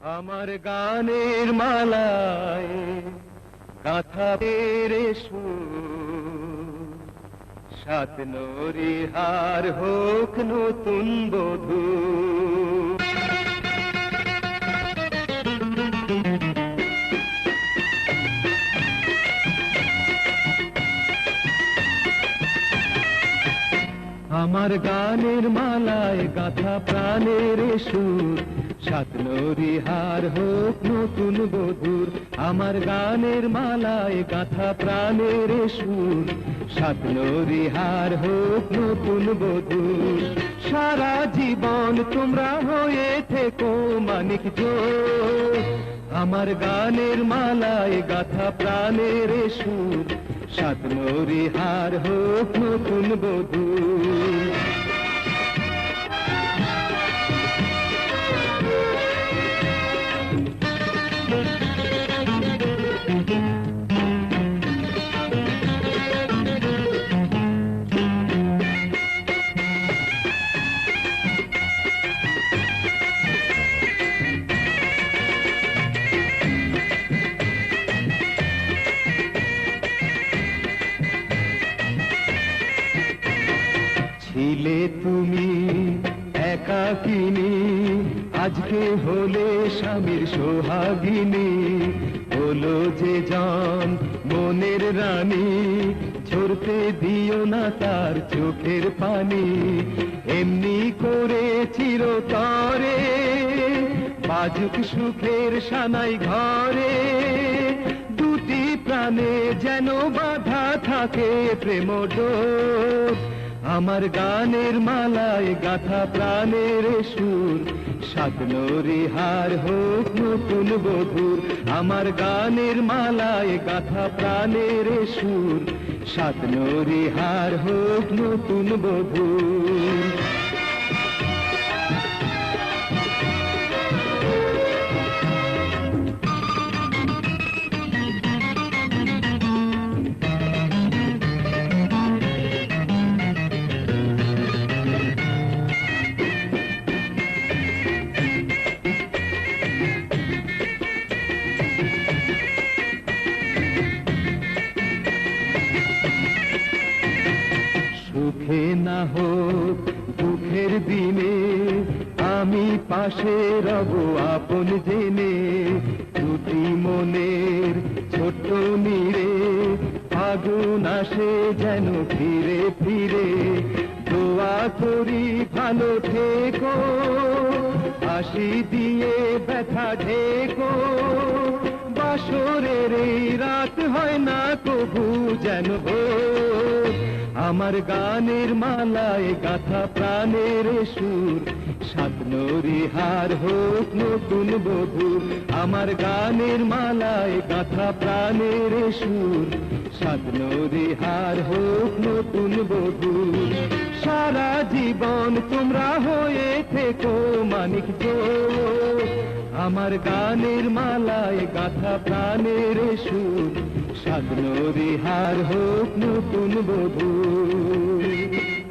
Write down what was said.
আমার গানের মালায় গাথা পেরে সাত নরি হার হোক নতুন বধূ। আমার গানের মালায় গাথা প্রাণের সুর। সাত হার হোক নতুন বধুর, আমার গানের মালায় গাথা প্রাণের সুর। সাত হার হোক নতুন বধুর, সারা জীবন তোমরা হয়ে থেকো মানিক জোর। আমার গানের মালায় গাথা প্রাণের সুর, সাত হার হোক নতুন বধূ ছিলে তুমি একাকিনী, আজকে হলে স্বামীর সোহাগিনী। হলো যে জান, মনের রানী, ঝরতে দিও না তার চোখের পানি। এমনি করে চিরতরে বাজুক সুখের সানাই ঘরে। দুটি প্রাণে যেন বাধা থাকে প্রেম ডোর আমার গানের মালায় গাথা প্রাণের সুর। সাত হার হোক নতুন বধুর। আমার গানের মালায় গাথা প্রাণের সুর। সাত হার হোক নতুন বধুর। না হোক, দুঃখের দিনে আমি পাশে রব আপন জেনে। দুটি মনের ছোট্ট নীরে আগুন আসে যেন ফিরে ফিরে। দোয়া করি ভালো থেকো, হাসি দিয়ে ব্যথা ঢেকো। বাসরের রাত হয় না কবু যেন ভোর আমার গানের মালায় গাথা প্রাণের সুর। সাত হার হোক নতুন বধুর আমার গানের মালায় গাথা প্রাণের সুর। সাত হার হোক নতুন বধুর সারা জীবন তোমরা হয়ে থেকো মানিক আমার গানের মালায় গাথা প্রাণের সুর সাত নরি হার হোক নতুন বধূ।